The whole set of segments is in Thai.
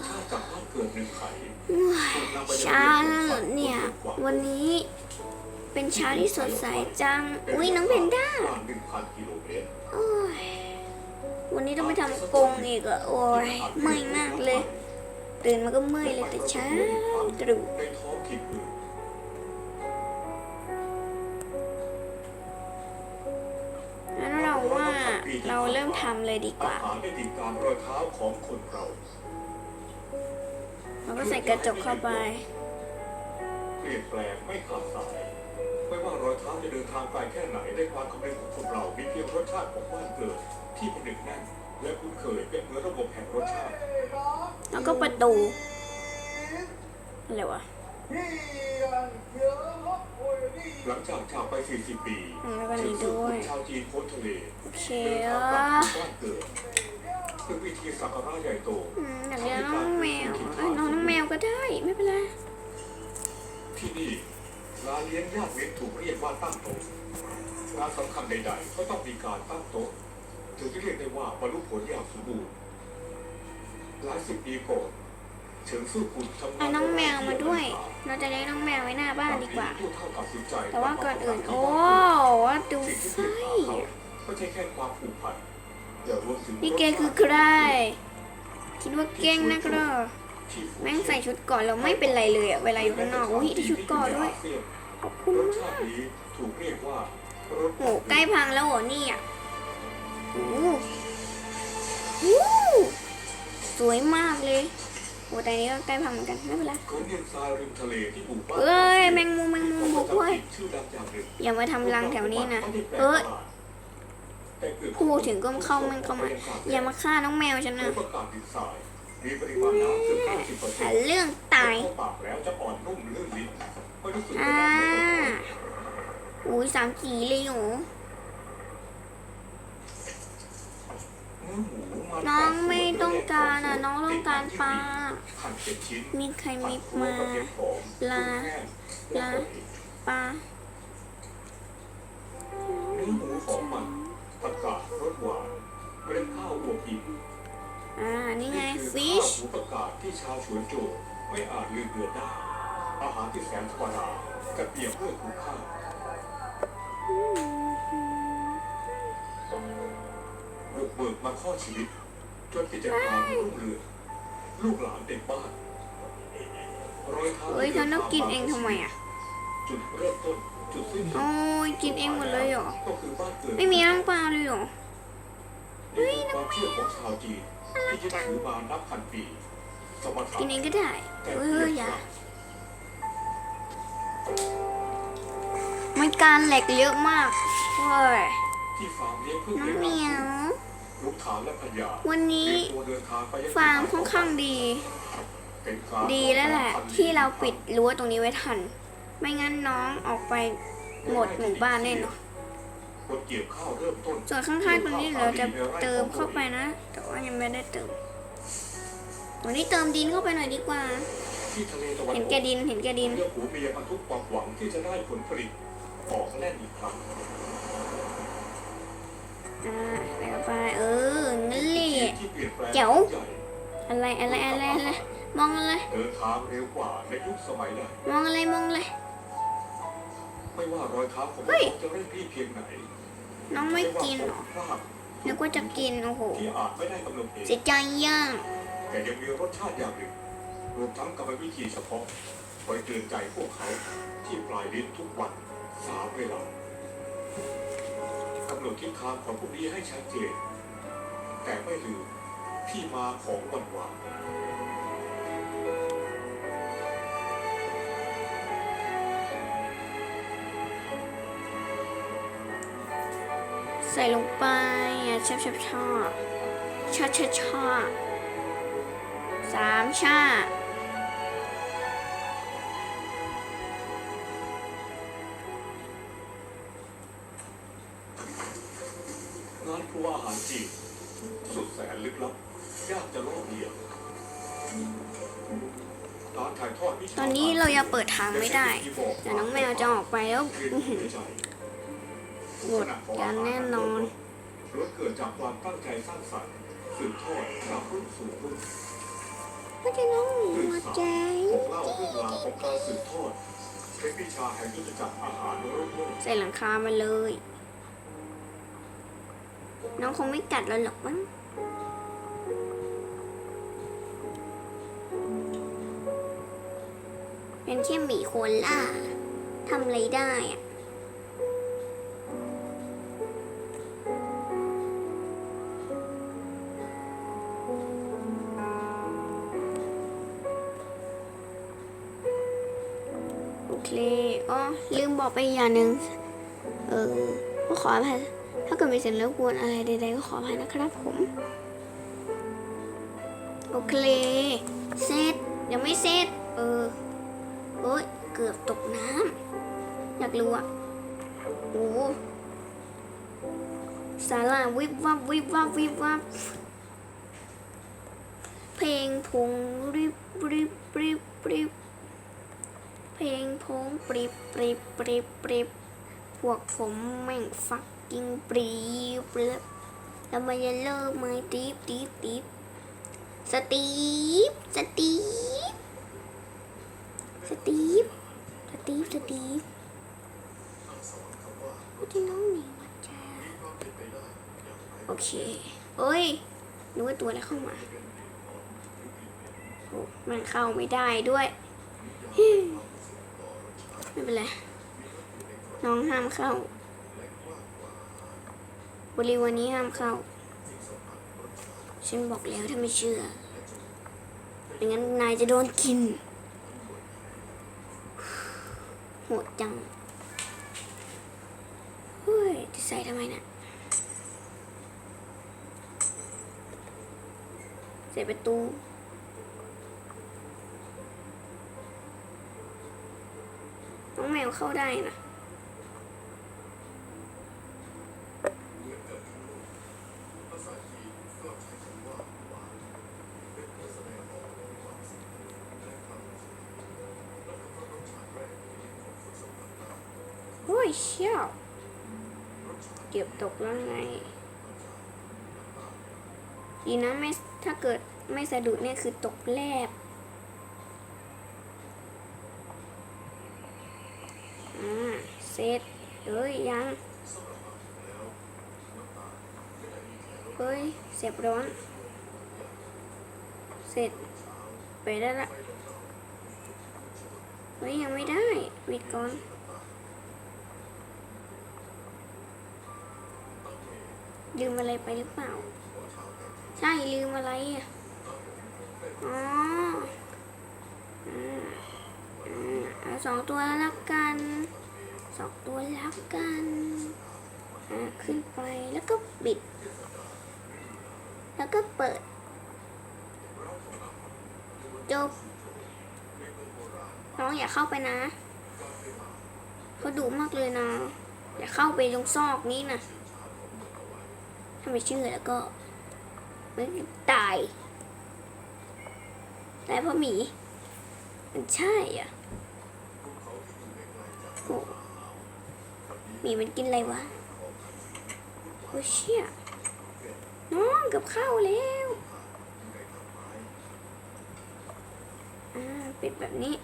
สชาติจากบ้านเกิดหนึ่งไขช้าแล้วเนี่ย วันนี้ เป็นเช้าที่สดใสจัง อุ้ยน้องเพนด้าโอ้ยวันนี้ต้องไปทำกงอีกอะโอ้ยเมื่อยมากเลย ตื่นมาก็เมื่อยเลยแต่เช้าตรู่งั้นเราว่าเราเริ่มทำเลยดีกอาว่าหารได้ติดตามรอยเท้าของคนเรา เราก็ใส่กระจกเข้าไป เปลี่ยนแปลงไม่ขาดสาย ไม่ว่ารอยเท้าจะเดินทางไกลแค่ไหนได้ความคำนึงของคนเรา มีเพียงรสชาติของบ้านเกิดที่ผนึกแน่นและคุ้นเคยเป็นเหมือนระบบแห่งรสชาติ แล้วก็ประตูอะไรวะหลังจากจากไป 40 ปีอืมแล้วก็เชินี้ญสู้ด้วยชาวจีนพ้นทะเลโอเคเดินทางกอะลับถึงบ้านเกิด เป็นวิธีสักการะใหญ่โตอืมอยากเลี้ยงน้องแมวเอ้ยน้องน้องแมวก็ได้ไม่เป็นไรที่นี่งานเลี้ยงญาติมิตรถูกเรียกว่าตั้งโต๊ะงานสำคัญใดๆก็ต้องมีการตั้งโต๊ะถึงจะเรียกได้ว่าบรรลุผลอย่างสมบูรณ์หลายสิบปีก่อนเฉิงซื่อขุนทำงาเอานน้องแมวมาด้วย เราจะเลี้ยงน้องแมวไว้หน้าบ้านดีกว่า ผู้เท่าตัดสินใจแต่ว่าก่อนอื่น โอ้ว่าดูสิ่งที่ไฟเรียกหาเขาก็ใช่แค่ความผูกพัน นี่แกคือใคร คิดว่าเก่งนักหรอที่ฟูแม่งใส่ชุดก่อนเราไม่เป็นไรเลยอะเวลาอยู่ข้างนอกอุ้ยที่ชุดก่อนด้วยขอบคุณมากโหใกล้พังแล้วเหรอเนี่อ้โหโอ้โหสวยมากเลยโอ้แต่นี้ก็ใกล้พังเหมือนกันไม่เป็นไรเคยเรียนทรายริมทะเลที่หมู่บ้านเอ้ยแมงมุมแมงมุมบุกเว้ยอย่างหนึ่งอย่ามาทำรังแถวนี้นะเอ้ย พูดถึงก็เข้ามันเข้ามา อย่ามาฆ่าน้องแมวฉันนะประกาศดินทรายมีปริมาณน้ำถึง50เปอร์เซ็หานต์เรื่องตายเข้าปากแล้วจะอ่อนนุ่มลื่นลิ้นไม่รู้สึกอ่าว่าอุ้ยสามสีเลยเหรอเนื้อหมูมันน้องไม่ต้องการอะ น้องต้องการปลาหั่นเป็นชิ้นมีใครผัมีดมากับเห็ดหอมปลาเครื่องแห้งปลา อ่า นี่ไงคือฟิชข้าวหมูประกาศที่ชาวสวนโจวไม่อาจลืมเลือนได้ อาหารที่แสนธรรมดาแต่เปรียบด้วยคุณค่าบุกเบิกมาข้อชีวิต จนกิจการรุ่งเรืองลูกหลานเต็มบ้านรอยเท้าเฮ้ยฉันต้องกินเองทำไมอะ จุดเริ่มต้นจุดสิ้นสุดโอ้ยกินเองหมดเลยเหรอ ก็คือบ้านเกิดไม่มีน้ำปลาเลยเหรอนี่คือความ เชื่อของชาวจีนที่ยึดถือมานับพันปีสมถะกินเองก็ได้แต่เฮ้เพียยงอย่าพระมันการแหลกเยอะมากเฮ้ยที่ฟาร์มเลี้ยงพึ่งน้องเลี้ยงเหมียวลูกฐานและพญาวันนี้เตรียมตัวเดินทางไปยังฟาร์มค่อนข้างดี เป็นการดีแล้วแหละ ที่เราปิดรั้วตรงนี้ไว้ทัน ไม่งั้นน้องออกไปหมดหมู่บ้านแน่นอน คนเกี่ยวข้าวเริ่มต้นส่วนข้างๆตรงนี้เดี๋ยวเราจะเติมเข้าไปนะ แต่ว่ายังไม่ได้เติมวันนี้เติมดินเข้าไปหน่อยดีกว่า ที่ทะเลตะวันเห็นอแกอกดินเห็นแกดินเรือหูเมียบรรทุกความหวังที่จะได้ผลผลิตออกแล่นอีกครั้งอ่าใส่เข้าไปเออนั่นแหละที่เปลี่ยนแปลงเจ๋วใหญ่อะไรอะไรอะไรอะไรมองอะไรเดินทางเร็วกว่าในยุคสมัยใดมองอะไรมองอะไรไม่ว่ารอยเท้าของเฮ้ยเขาจะเร่งรีบเพียงไหน น้องไม่กินเหรอพลาดนึกว่าจะกิน โอ้โหที่อาจไม่ได้กำหนดเองเสียใจย่างแต่ยังมีรสชาติอย่างหนึ่งรวมทั้งกรรมวิธีเฉพาะคอยเตือนใจพวกเขาที่ปลายลิ้นทุกวันสามเวลากำหนดทิศทางของพวกนี้ให้ชัดเจน แต่ไม่ลืมที่มาของวันวาน ใส่ลงไปอะชอบชอบชอบชอบชอบชอบสามชางานครัวอาหารจีนสุดแสนลึกลับยากจะลอกเลียนการถ่ายทอดวิชาตอนนี้เรายังเปิดทางไม่ได้เดี๋ยวน้องแมวจะออกไปแล้ว เรียนอื้อหืรู้อใจ หมดกันแน่นอนล้วนเกิดจากความตั้งใจสร้างสรรค์สืบทอดจากรุ่นสู่รุ่นก็จะน้องหมีเรื่องมาสามแจ้งบอกเล่าเรื่องราวของการสืบทอดเทคนิชาแห่งยุทธจักรอาหารโลกโลกใส่หลังคามาเลย น้องคงไม่กัดเราหรอกมั้งเป็นแค่หมีโคล่าทำอะไรได้อะ โอเคอ๋อลืมบอกไปอีกอย่างหนึ่งเออก็ขออภัยถ้าเกิดมีเสียงรบกวนอะไรใดๆก็ขออภัยนะครับผม โอเคเสร็จยังไม่เสร็จเออโอ้ยเกือบตกน้ำอยากรู้อะโอ้สาราวิบวับวิบวับวิบวับเพลงพงริบริบริบริบ เพลงพงปริบปริบปริบปริบพวกผมแม่งฟักกิ้งปรีบแล้วแล้วมันจะเลิกไหมตีบตีบตีบสตีฟสตีฟสตีฟสตีฟสตีฟพูดที่น้องหนีมาจ้าโอเคเอ้ยนึกว่าตัวอะไรเข้ามาโอ้มันเข้าไม่ได้ด้วย ไม่เป็นไร น้องห้ามเข้า บริวันนี้ห้ามเข้า ฉันบอกแล้วถ้าไม่เชื่อไม่งั้นนายจะโดนกิน โหดจัง เฮ้ย จะใส่ทำไมนะ่ะใส่ประตู น้อง แมวเข้าได้นะโอ้ยเชี่ยวเก็บตกแล้วไง ดีนะไม่ถ้าเกิดไม่สะดุดเนี่ยคือตกแลบอ่า เสร็จเอ้ยยังเฮ้ยเสียบร้อน เสร็จไปได้ละเฮ้ยยังไม่ได้ปิดก่อนลืมอะไรไปหรือเปล่า ใช่ลืมอะไรอะอ๋ออ่าอ่าเอาสองตัวแล้วกัน สองตัวแล้วกันขึ้นไปแล้วก็ปิด แล้วก็เปิด จบ น้องอย่าเข้าไปนะเขาดุมากเลยนะ อย่าเข้าไปตรงซอกนี้นะถ้าไม่เชื่อแล้วก็ไม่ตายตายเพราะหมี มันใช่อะโอ้ มีมันกินอะไรวะโอ้เชี่ยน้องกับข้าวแล้วอ่าปิดแบบนี้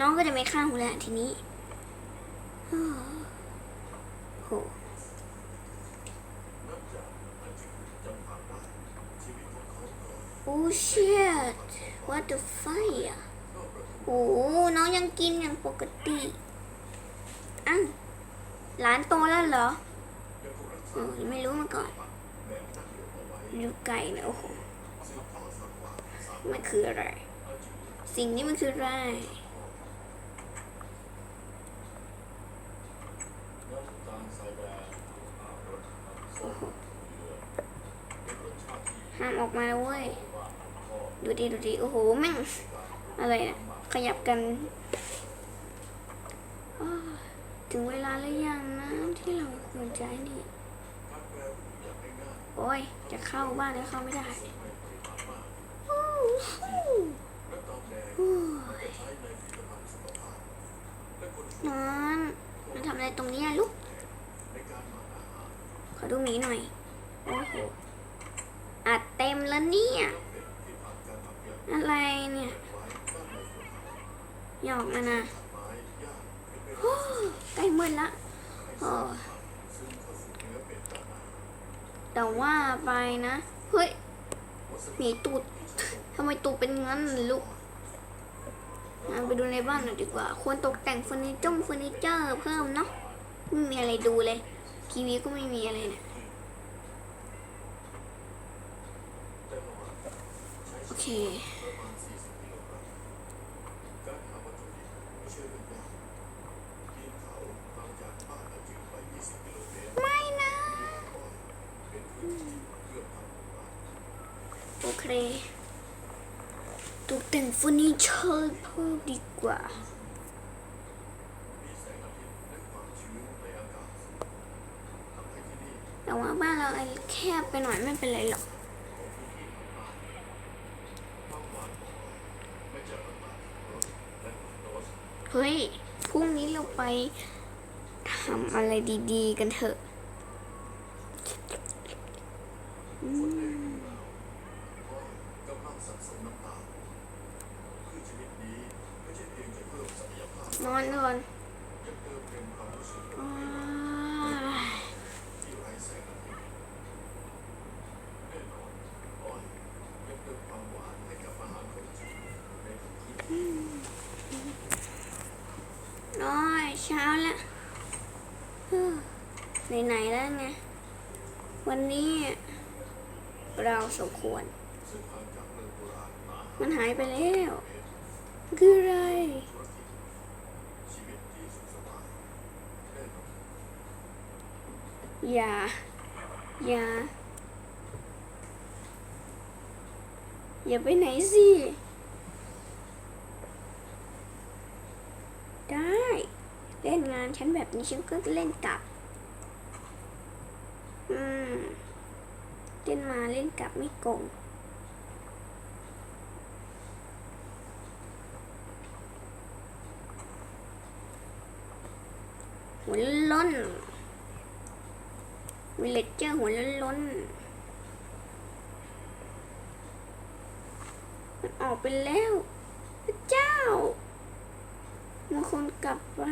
น้องก็จะไม่ข้าวแล้วทีนี้อ้โหโอ้ shit what the fuck โอ้น้องยังกินอย่างปกติอ้าว หลานโตแล้วเหรอเออไม่รู้มาก่อนดูไก่นะโอ้โหมันคืออะไร สิ่งนี้มันคืออะไรห้ามออกมาเว้ย ดูดีดูดีโอ้โหแม่งอะไรนะขยับกัน ถึงเวลาหรือยังนะที่เราควรจะนี่ โอ้ย จะเข้าบ้านแล้วเข้าไม่ได้นอนมาทำอะไรตรงนี้ลูก ขอดูหมีหน่อย โอ้โห อัดเต็มแล้วเนี่ย อะไรเนี่ย หยอกมันนะ ใกล้มืดละโอ้ซึ่งเข้าสู่เนื้อเป็ดด้านในแต่ว่าไปนะ เฮ้ยหมีตูดทำไมตูดเป็นงั้นลูกมาไปดูในบ้านหน่อยดีกว่า ควรตกแต่งเฟอร์นิเจอร์เฟอร์นิเจอร์เพิ่มเนาะไม่มีอะไรดูเลย ทีวีก็ไม่มีอะไรเนี่ยโอเค เคตกแต่งเฟอร์นิเจอร์เพิ่มดีกว่าแต่ว่าบ้านเราแคบไปหน่อยไม่เป็นไรหรอกเฮ้ย พรุ่งนี้เราไปทำอะไรดี ๆ กันเถอะ คนในเรื่องราวก็กำลังสะสมน้ำตาลพืชชนิดนี้ไม่ใช่เพียงจะเพิ่มศักยภาพ อนน้อยเติมควยเช้าแล้วไหนๆแล้วไง วันนี้เราสมควร มันหายไปแล้ว คืออะไร ธุรกิจชีวิตที่สุขสบายแน่นอน อย่า อย่า อย่าไปไหนสิ ได้ เล่นงานฉันแบบนี้ฉันก็เล่นกลับ อืม เล่นมาเล่นกลับไม่โกงหัวล้น วิลเลจเจอร์หัวล้นล้นมันออกไปแล้วพระเจ้ามันคนกลับไป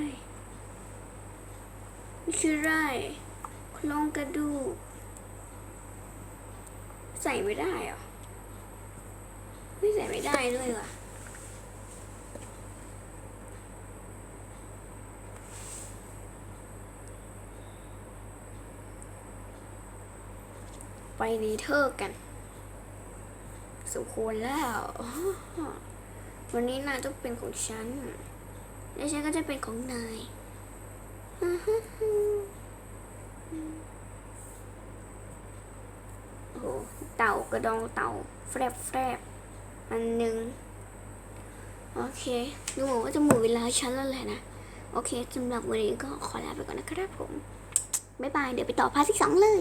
ไม่ใช่ไรโครงกระดูกใส่ไม่ได้หรอ ไม่ใส่ไม่ได้ด้วยว่ะ ไปนีเธอร์กัน สมควรแล้ว วันนี้นายต้องเป็นของฉัน และฉันก็จะเป็นของนายโอ้โหเต่ากระดองเต่าแฟรบแฟบอันหนึ่งโอเค ดูเหมือนว่าจะหมดเวลาฉันแล้วแหละนะ โอเคสำหรับวันนี้ก็ขอลาไปก่อนนะครับผม บ๊ายบาย เดี๋ยวไปต่อพาร์ทที่สองเลย